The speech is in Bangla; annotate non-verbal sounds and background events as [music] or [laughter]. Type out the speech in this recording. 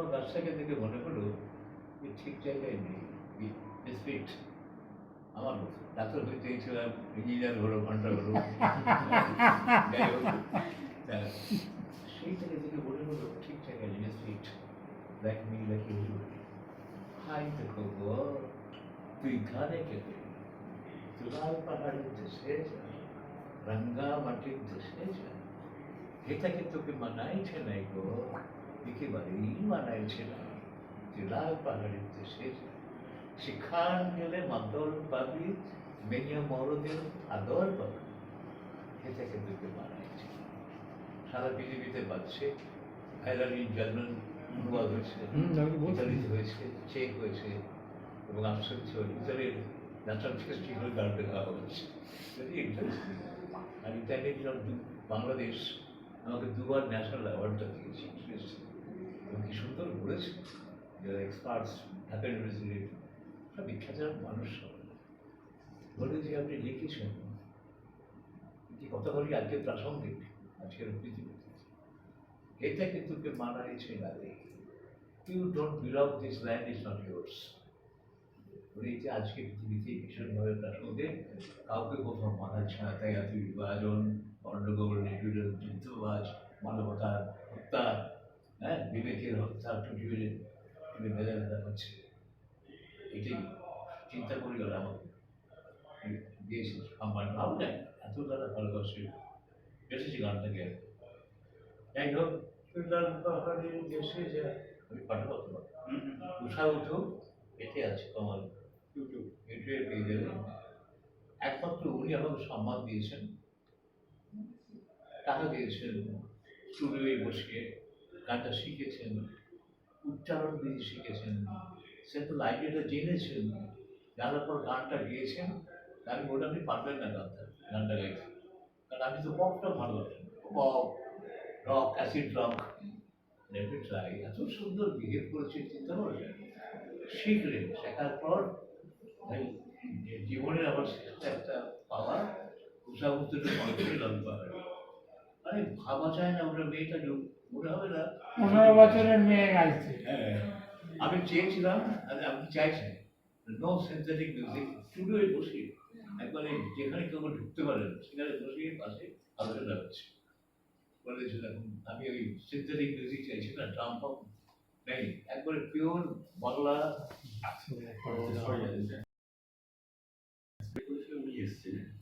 তোমার গাছটাকে দেখে মনে হলো যে ঠিক জায়গায় নেই। আমার ডাক্তার হইতে চেয়েছিলাম ইঞ্জিনিয়ার হলো ঘণ্টা হলো। [laughs] হোক তা সেইটাকে মনে হলো ঠিক জায়গায় দেখ মি দেখে হাই তুই ঘরে পাহাড়ের দেশে যা রঙ্গা মাটির দেশে যা এটাকে তোকে মানাইছে নাই গো? একেবারেই মানাইছে না। তুলার পাহাড়ের দেশে যা সেখান গেলে মাদল পাবি মেয়ে মরদের আদর পাবি। এটাকে তোকে মানাইছে। সারা পৃথিবীতে পাচ্ছে আইরানি জার্মান অনুবাদ হয়েছে ইতালিতে হয়েছে চেক হয়েছে এবং আশ্চর্য ইতালির ন্যাশনাল ফেস্টিভ্যাল গার্ডে দেওয়া হয়েছে। ইন্টারেস্টিং আর ইতালির বাংলাদেশ আমাকে দুবার ন্যাশনাল অ্যাওয়ার্ডটা দিয়েছে এবং কি সুন্দর বলেছে এক্সপার্টস ঢাকা ইউনিভার্সিটির সব বিখ্যাত মানুষ। বলে যে আপনি লিখেছেন যে কতগুলি আজকে প্রাসঙ্গিক আজকের পৃথিবীতে এটা কিন্তু কে মানাইছে না রে you don't belong this land is not বলে এই যে আজকে পৃথিবীতে ভীষণভাবে প্রাসঙ্গিক কাউকে কোথাও মানাচ্ছে না তাই এত বিভাজন গণ্ডগোল নিপীড়ন যুদ্ধবাজ মানবতার হত্যা হ্যাঁ বিবেকের হত্যা টুটিয়ে মেলে মেলা হচ্ছে এটাই চিন্তা করি আমাকে দিয়েছে ভাব নাই এত তারা ভালোবাসে। বেসেছি গানটাকে যাই হোক পাহাড়ের দেশে আমি পাঠ করতে পারি উষা উঠো এতে আছে কমাল। ইউটিউব ইউটিউবে পেয়ে যাবেন। একমাত্র উনি আমাকে সম্মান দিয়েছেন। টাকা দিয়েছেন। স্টুডিওয়ে বসে গানটা শিখেছেন। উচ্চারণ বিধি শিখেছেন। সে তো লাইব্রেরিটা জেনেছেন। জানার পর গানটা গিয়েছেন। আমি বললাম আপনি পারবেন না গানটা গানটা গাইতে। কারণ আমি তো পপটা ভালোবাসি। Pop rock acid rock let try এত সুন্দর বিহেভ করেছে, চিন্তা করে শিখলেন, শেখার পর জীবনের আবার শ্রেষ্ঠ একটা পাওয়া উষা উত্তরটা মনে করে পাবে আরে ভাবা যায় না ওটা মেয়েটা মনে হবে না? পনেরো বছরের মেয়ে গাইছে। হ্যাঁ আমি চেয়েছিলাম আর আপনি চাইছেন নো সিনথেটিক মিউজিক স্টুডিওয়ে বসে একবারে যেখানে কেউ ঢুকতে পারেন সেখানে বসে পাশে আলোচনা হচ্ছে বলেছিলাম আমি ওই সিনথেটিক মিউজিক চাইছি না ড্রাম নেই। একবারে পিওর বাংলা।